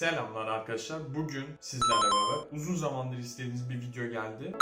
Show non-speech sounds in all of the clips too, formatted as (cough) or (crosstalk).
Selamlar arkadaşlar. Bugün sizlerle beraber uzun zamandır istediğiniz bir video geldi.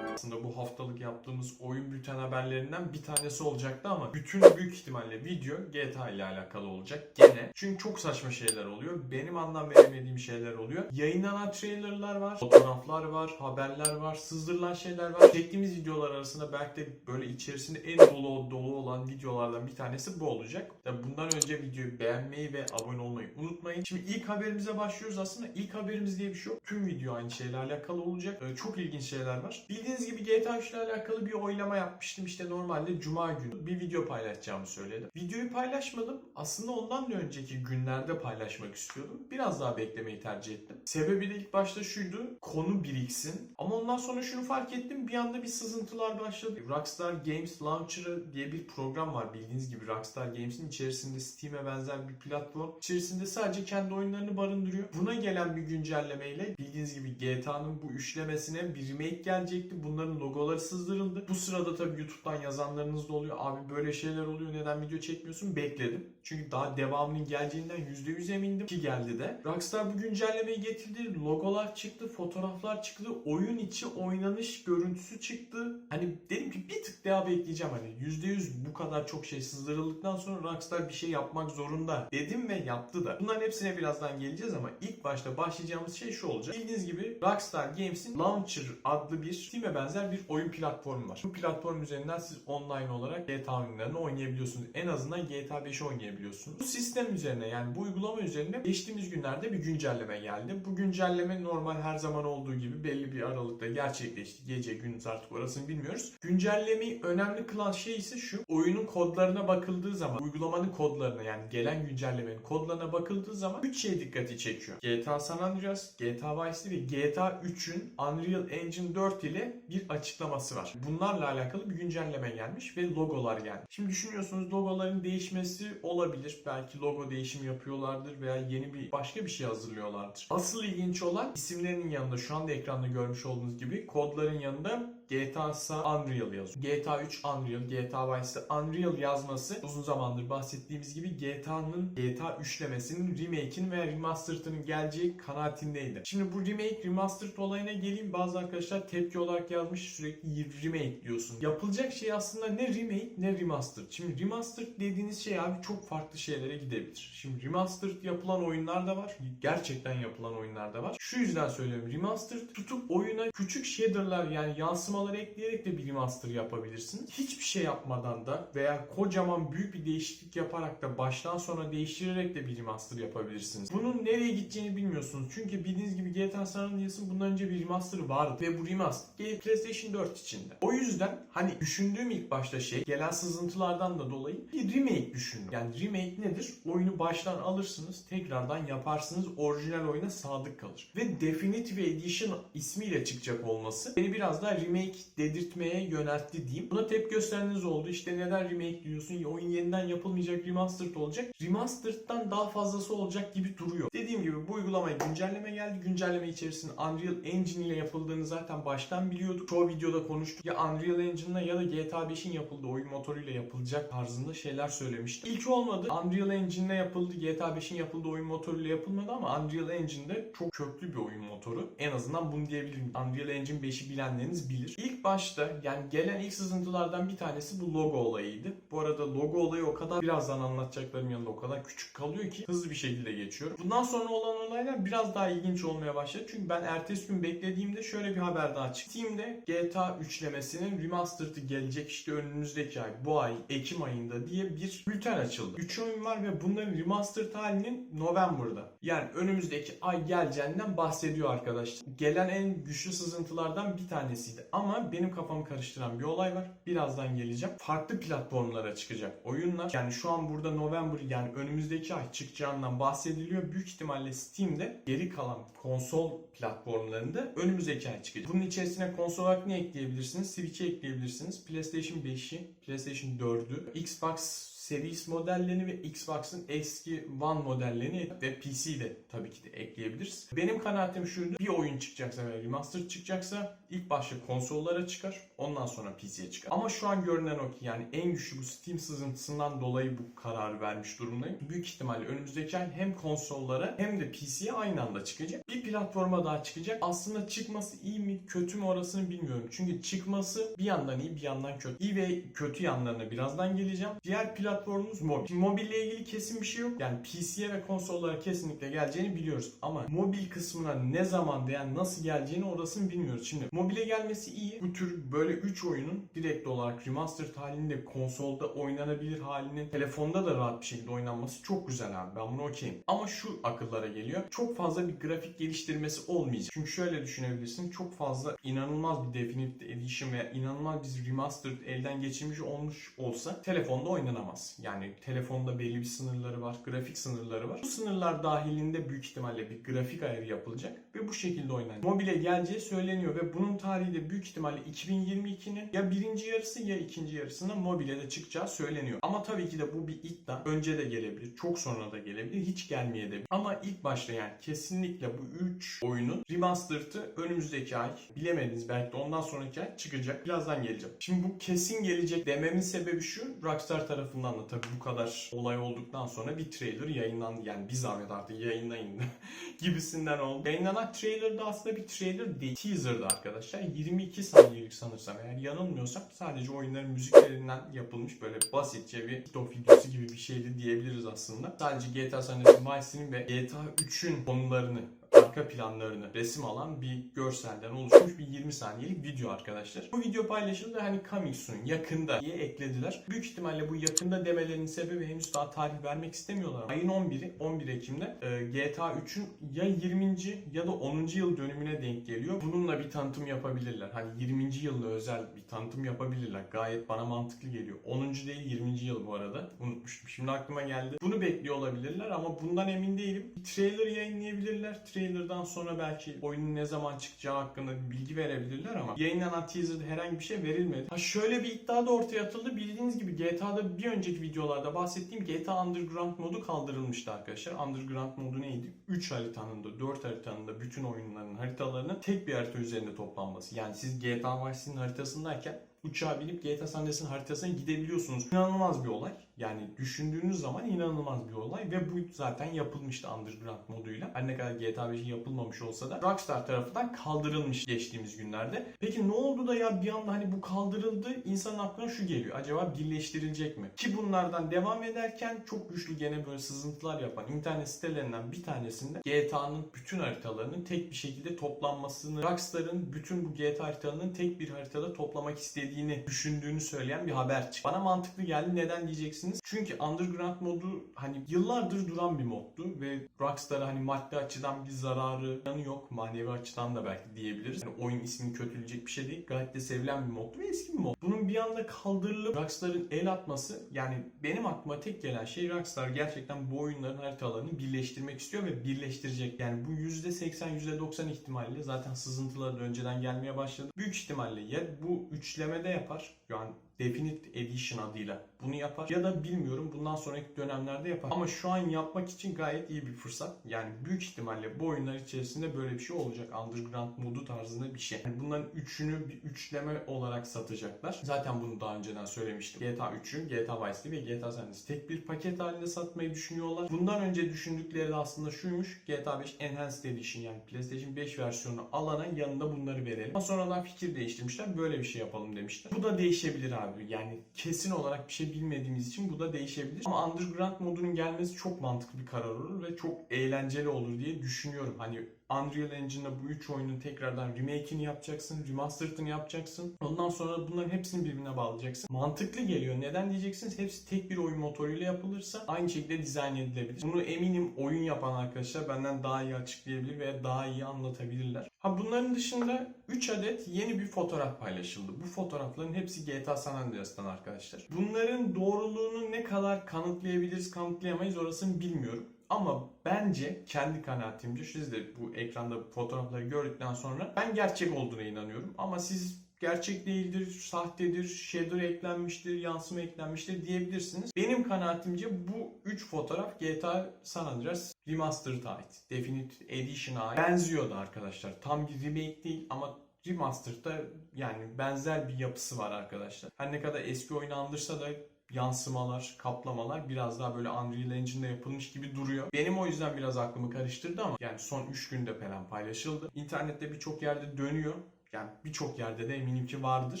Aslında bu haftalık yaptığımız oyun bülten haberlerinden bir tanesi olacaktı ama bütün büyük ihtimalle video GTA ile alakalı olacak gene. Çünkü çok saçma şeyler oluyor. Benim anlam veremediğim şeyler oluyor. Yayınlanan trailerlar var, fotoğraflar var, haberler var, sızdırılan şeyler var. Çektiğimiz videolar arasında belki de böyle içerisinde en dolu dolu olan videolardan bir tanesi bu olacak. Tabii bundan önce videoyu beğenmeyi ve abone olmayı unutmayın. Şimdi ilk haberimize başlıyoruz aslında. İlk haberimiz diye bir şey yok. Tüm video aynı şeyle alakalı olacak. Ee, çok ilginç şeyler var. Bildiğiniz gibi GTA 3 ile alakalı bir oylama yapmıştım. İşte normalde cuma günü bir video paylaşacağımı söyledim. Videoyu paylaşmadım. Aslında ondan da önceki günlerde paylaşmak istiyordum. Biraz daha beklemeyi tercih ettim. Sebebi de ilk başta şuydu. Konu biriksin. Ama ondan sonra şunu fark ettim. Bir anda bir sızıntılar başladı. Rockstar Games Launcher'ı diye bir program var. Bildiğiniz gibi Rockstar Games'in içerisinde Steam'e benzer bir platform. İçerisinde sadece kendi oyunlarını barındırıyor. Buna gelen bir güncellemeyle bildiğiniz gibi GTA'nın bu üçlemesine bir remake gelecekti. Bunların logoları sızdırıldı. Bu sırada tabii YouTube'dan yazanlarınız da oluyor. Abi böyle şeyler oluyor neden video çekmiyorsun? Bekledim. Çünkü daha devamının geleceğinden %100 emindim ki geldi de. Rockstar bu güncellemeyi getirdi. Logolar çıktı, fotoğraflar çıktı. Oyun içi oynanış görüntüsü çıktı. Hani dedim ki bir tık daha bekleyeceğim. Hani %100 bu kadar çok şey sızdırıldıktan sonra Rockstar bir şey yapmak zorunda dedim ve yaptı da. Bunların hepsine birazdan geleceğiz ama ilk başta başlayacağımız şey şu olacak. Bildiğiniz gibi Rockstar Games'in Launcher adlı bir Steam'e benzer bir oyun platformu var. Bu platform üzerinden siz online olarak GTA oyunlarını oynayabiliyorsunuz. En azından GTA 5'i oynayabiliyorsunuz. Bu sistem üzerine yani bu uygulama üzerine geçtiğimiz günlerde bir güncelleme geldi. Bu güncelleme normal her zaman olduğu gibi belli bir aralıkta gerçekleşti. Gece, gündüz artık orasını bilmiyoruz. Güncellemeyi önemli kılan şey ise şu. Oyunun kodlarına bakıldığı zaman, uygulamanın kodlarına yani gelen güncellemenin kodlarına bakıldığı zaman 3 şey dikkati çekiyor. GTA San Andreas, GTA Vice City ve GTA 3'ün Unreal Engine 4 ile bir açıklaması var. Bunlarla alakalı bir güncelleme gelmiş ve logolar geldi. Şimdi düşünüyorsunuz logoların değişmesi olabilir. Belki logo değişimi yapıyorlardır veya yeni bir başka bir şey hazırlıyorlardır. Asıl ilginç olan isimlerinin yanında şu anda ekranda görmüş olduğunuz gibi kodların yanında GTA San Unreal yazıyor. GTA 3 Unreal, GTA Vice City Unreal yazması uzun zamandır bahsettiğimiz gibi GTA'nın GTA üçlemesinin remake'in veya remastered'ının geleceği kanaatindeydi. Şimdi bu remake remastered olayına geleyim. Bazı arkadaşlar tepki olarak yazmış sürekli remake diyorsun. Yapılacak şey aslında ne remake ne remastered. Şimdi remastered dediğiniz şey abi çok farklı şeylere gidebilir. Şimdi remastered yapılan oyunlar da var. Gerçekten yapılan oyunlar da var. Şu yüzden söylüyorum. Remastered tutup oyuna küçük shader'lar yani yansımaları ekleyerek de bir remaster yapabilirsiniz. Hiçbir şey yapmadan da veya kocaman büyük bir değişiklik yaparak da baştan sona değiştirerek de bir remaster yapabilirsiniz. Bunun nereye gideceğini bilmiyorsunuz. Çünkü bildiğiniz gibi GTA San Andreas'ın bundan önce bir remaster vardı ve bu remaster PlayStation 4 içinde. O yüzden hani düşündüğüm ilk başta şey gelen sızıntılardan da dolayı bir remake düşündüm. Yani remake nedir? Oyunu baştan alırsınız, tekrardan yaparsınız, orijinal oyuna sadık kalır. Ve Definitive Edition ismiyle çıkacak olması beni biraz daha remake dedirtmeye yöneltti diyeyim. Buna tepki göstereniniz oldu. İşte neden remake diyorsun? Oyun yeniden yapılmayacak, remastered olacak. Remastered'dan daha fazlası olacak gibi duruyor. Dediğim gibi bu uygulamaya güncelleme geldi. Güncelleme içerisinde Unreal Engine ile yapıldığını zaten baştan biliyorduk. Çoğu videoda konuştuk. Ya Unreal Engine'la ya da GTA 5'in yapıldığı oyun motoruyla yapılacak tarzında şeyler söylemiştim. İlk olmadı. Unreal Engine'le yapıldı. GTA 5'in yapıldığı oyun motoruyla yapılmadı ama Unreal Engine'de çok köklü bir oyun motoru. En azından bunu diyebilirim. Unreal Engine 5'i bilenleriniz bilir. İlk başta yani gelen ilk sızıntılardan bir tanesi bu logo olayıydı. Bu arada logo olayı o kadar birazdan anlatacaklarım yanında o kadar küçük kalıyor ki hızlı bir şekilde geçiyor. Bundan sonra olan olaylar biraz daha ilginç olmaya başladı. Çünkü ben ertesi gün beklediğimde şöyle bir haber daha çıktı. Steam'de GTA üçlemesinin remastered'ı gelecek işte önümüzdeki ay bu ay Ekim ayında diye bir bülten açıldı. 3 oyun var ve bunların remastered halinin November'da. Yani önümüzdeki ay geleceğinden bahsediyor arkadaşlar. Gelen en güçlü sızıntılardan bir tanesiydi. Ama benim kafamı karıştıran bir olay var. Birazdan geleceğim. Farklı platformlara çıkacak oyunlar. Yani şu an burada November yani önümüzdeki ay çıkacağından bahsediliyor. Büyük ihtimalle Steam'de geri kalan konsol platformlarında önümüzdeki ay çıkacak. Bunun içerisine konsol olarak ne ekleyebilirsiniz? Switch'i ekleyebilirsiniz. PlayStation 5'i, PlayStation 4'ü, Xbox Series modellerini ve Xbox'ın eski One modellerini ve PC de tabii ki de ekleyebiliriz. Benim kanaatim şuydu. Bir oyun çıkacaksa veya remaster çıkacaksa ilk başta konsollara çıkar. Ondan sonra PC'ye çıkar. Ama şu an görünen o ki yani en güçlü bu Steam sızıntısından dolayı bu kararı vermiş durumdayım. Büyük ihtimalle önümüzdeki ay hem konsollara hem de PC'ye aynı anda çıkacak. Bir platforma daha çıkacak. Aslında çıkması iyi mi kötü mü orasını bilmiyorum. Çünkü çıkması bir yandan iyi bir yandan kötü. İyi ve kötü yanlarına birazdan geleceğim. Diğer platformumuz mobil. Şimdi mobille ilgili kesin bir şey yok. Yani PC'ye ve konsollara kesinlikle geleceğini biliyoruz. Ama mobil kısmına ne zaman veya nasıl geleceğini orasını bilmiyoruz. Şimdi mobile gelmesi iyi. Bu tür böyle 3 oyunun direkt olarak remastered halinde konsolda oynanabilir halinin telefonda da rahat bir şekilde oynanması çok güzel abi. Ben bunu okeyim. Ama şu akıllara geliyor. Çok fazla bir grafik geliştirmesi olmayacak. Çünkü şöyle düşünebilirsin. Çok fazla inanılmaz bir Definitive Edition veya inanılmaz bir remastered elden geçirmiş olmuş olsa telefonda oynanamaz. Yani telefonda belli bir sınırları var. Grafik sınırları var. Bu sınırlar dahilinde büyük ihtimalle bir grafik ayarı yapılacak ve bu şekilde oynanacak. Mobile geleceği söyleniyor ve bunun tarihi de büyük ihtimalle 2022'nin ya birinci yarısı ya ikinci yarısında mobile de çıkacağı söyleniyor. Ama tabii ki de bu bir iddia. Önce de gelebilir, çok sonra da gelebilir, hiç gelmeyebilir. Ama ilk başta yani kesinlikle bu 3 oyunun remastered'ı önümüzdeki ay bilemediniz belki de ondan sonraki ay çıkacak. Birazdan geleceğim. Şimdi bu kesin gelecek dememin sebebi şu. Rockstar tarafından da tabii bu kadar olay olduktan sonra bir trailer yayınlandı. Yani bir zahmet artık yayınlayın (laughs) gibisinden oldu. Yayınlanan trailer da aslında bir trailer değil. Teaser'dı arkadaşlar. 22 saniyelik sanırsam eğer yanılmıyorsam sadece oyunların müziklerinden yapılmış böyle basitçe bir TikTok videosu gibi bir şeydi diyebiliriz aslında. Sadece GTA San Andreas Vice ve GTA 3'ün konularını arka planlarını resim alan bir görselden oluşmuş bir 20 saniyelik video arkadaşlar. Bu video paylaşıldı hani coming soon yakında diye eklediler. Büyük ihtimalle bu yakında demelerinin sebebi henüz daha tarih vermek istemiyorlar. Ayın 11'i 11 Ekim'de e, GTA 3'ün ya 20. ya da 10. yıl dönümüne denk geliyor. Bununla bir tanıtım yapabilirler. Hani 20. yılla özel bir tanıtım yapabilirler. Gayet bana mantıklı geliyor. 10. değil 20. yıl bu arada. Unutmuştum. Şimdi aklıma geldi. Bunu bekliyor olabilirler ama bundan emin değilim. Bir trailer yayınlayabilirler. Trailer'dan sonra belki oyunun ne zaman çıkacağı hakkında bilgi verebilirler ama yayınlanan teaser'da herhangi bir şey verilmedi. Ha şöyle bir iddia da ortaya atıldı. Bildiğiniz gibi GTA'da bir önceki videolarda bahsettiğim GTA Underground modu kaldırılmıştı arkadaşlar. Underground modu neydi? 3 haritanın da 4 haritanın da bütün oyunların haritalarının tek bir harita üzerinde toplanması. Yani siz GTA Vice City'nin haritasındayken uçağa binip GTA San Andreas'ın haritasına gidebiliyorsunuz. İnanılmaz bir olay. Yani düşündüğünüz zaman inanılmaz bir olay ve bu zaten yapılmıştı Underground moduyla. Her ne kadar GTA 5'in yapılmamış olsa da Rockstar tarafından kaldırılmış geçtiğimiz günlerde. Peki ne oldu da ya bir anda hani bu kaldırıldı insanın aklına şu geliyor. Acaba birleştirilecek mi? Ki bunlardan devam ederken çok güçlü gene böyle sızıntılar yapan internet sitelerinden bir tanesinde GTA'nın bütün haritalarının tek bir şekilde toplanmasını, Rockstar'ın bütün bu GTA haritalarının tek bir haritada toplamak istediğini düşündüğünü söyleyen bir haber çıktı. Bana mantıklı geldi. Neden diyeceksiniz? Çünkü Underground modu hani yıllardır duran bir moddu ve Rockstar'a hani maddi açıdan bir zararı yanı yok. Manevi açıdan da belki diyebiliriz. Yani oyun ismini kötüleyecek bir şey değil. Gayet de sevilen bir moddu ve eski bir mod. Bunun bir anda kaldırılıp Rockstar'ın el atması yani benim aklıma tek gelen şey Rockstar gerçekten bu oyunların haritalarını birleştirmek istiyor ve birleştirecek. Yani bu %80 %90 ihtimalle zaten sızıntıları da önceden gelmeye başladı. Büyük ihtimalle ya bu üçlemede yapar yani Definite Edition adıyla bunu yapar ya da bilmiyorum bundan sonraki dönemlerde yapar. Ama şu an yapmak için gayet iyi bir fırsat. Yani büyük ihtimalle bu oyunlar içerisinde böyle bir şey olacak. Underground modu tarzında bir şey. Yani bunların üçünü bir üçleme olarak satacaklar. Zaten bunu daha önceden söylemiştim. GTA 3'ün, GTA Vice City ve GTA San Andreas tek bir paket halinde satmayı düşünüyorlar. Bundan önce düşündükleri de aslında şuymuş. GTA 5 Enhanced Edition yani PlayStation 5 versiyonu alana yanında bunları verelim. Ama sonradan fikir değiştirmişler. Böyle bir şey yapalım demişler. Bu da değişebilir abi. Yani kesin olarak bir şey bilmediğimiz için bu da değişebilir. Ama Underground modunun gelmesi çok mantıklı bir karar olur ve çok eğlenceli olur diye düşünüyorum. Hani Unreal Engine'da bu üç oyunun tekrardan remake'ini yapacaksın, remastered'ını yapacaksın. Ondan sonra bunların hepsini birbirine bağlayacaksın. Mantıklı geliyor. Neden diyeceksiniz? Hepsi tek bir oyun motoruyla yapılırsa aynı şekilde dizayn edilebilir. Bunu eminim oyun yapan arkadaşlar benden daha iyi açıklayabilir ve daha iyi anlatabilirler. Ha bunların dışında 3 adet yeni bir fotoğraf paylaşıldı. Bu fotoğrafların hepsi GTA San Andreas'tan arkadaşlar. Bunların doğruluğunu ne kadar kanıtlayabiliriz, kanıtlayamayız orasını bilmiyorum. Ama bence kendi kanaatimce siz de bu ekranda fotoğrafları gördükten sonra ben gerçek olduğuna inanıyorum. Ama siz gerçek değildir, sahtedir, shader eklenmiştir, yansıma eklenmiştir diyebilirsiniz. Benim kanaatimce bu 3 fotoğraf GTA San Andreas Remastered'a ait. Definitive Edition'a ait. Benziyordu arkadaşlar. Tam bir remake değil ama Remastered'da yani benzer bir yapısı var arkadaşlar. Her ne kadar eski oyunu andırsa da yansımalar, kaplamalar biraz daha böyle Unreal Engine'de yapılmış gibi duruyor. Benim o yüzden biraz aklımı karıştırdı ama yani son 3 günde falan paylaşıldı. İnternette birçok yerde dönüyor. Yani birçok yerde de eminim ki vardır.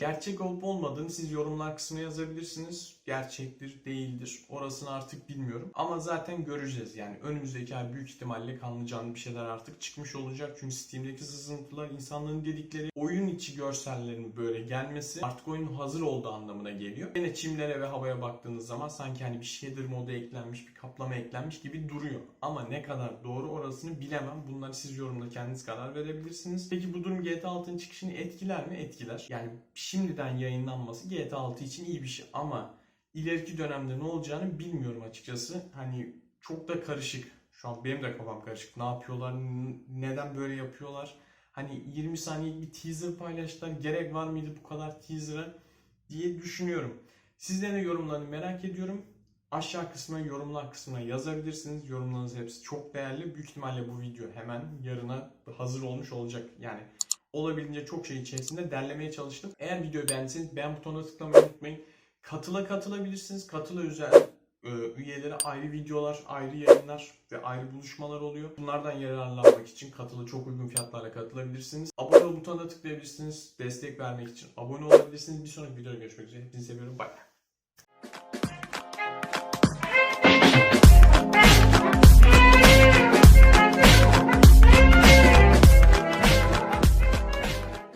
Gerçek olup olmadığını siz yorumlar kısmına yazabilirsiniz. Gerçektir, değildir. Orasını artık bilmiyorum. Ama zaten göreceğiz. Yani önümüzdeki ay büyük ihtimalle kanlı canlı bir şeyler artık çıkmış olacak. Çünkü Steam'deki sızıntılar, insanların dedikleri oyun içi görsellerin böyle gelmesi artık oyun hazır olduğu anlamına geliyor. Yine çimlere ve havaya baktığınız zaman sanki hani bir shader modu eklenmiş, bir kaplama eklenmiş gibi duruyor. Ama ne kadar doğru orasını bilemem. Bunları siz yorumda kendiniz karar verebilirsiniz. Peki bu durum GTA 6'nın çıkışını etkiler mi? Etkiler. Yani şimdiden yayınlanması GTA 6 için iyi bir şey ama ileriki dönemde ne olacağını bilmiyorum açıkçası. Hani çok da karışık. Şu an benim de kafam karışık. Ne yapıyorlar? Neden böyle yapıyorlar? Hani 20 saniyelik bir teaser paylaştılar. Gerek var mıydı bu kadar teaser'a diye düşünüyorum. Sizlerin yorumlarını merak ediyorum. Aşağı kısmına yorumlar kısmına yazabilirsiniz. Yorumlarınız hepsi çok değerli. Büyük ihtimalle bu video hemen yarına hazır olmuş olacak. Yani olabildiğince çok şey içerisinde derlemeye çalıştım. Eğer videoyu beğendiyseniz beğen butonuna tıklamayı unutmayın. Katıla katılabilirsiniz. Katıla özel e, üyelere ayrı videolar, ayrı yayınlar ve ayrı buluşmalar oluyor. Bunlardan yararlanmak için katıla çok uygun fiyatlarla katılabilirsiniz. Abone ol butonuna tıklayabilirsiniz. Destek vermek için abone olabilirsiniz. Bir sonraki videoda görüşmek üzere. Hepinizi seviyorum. Bye.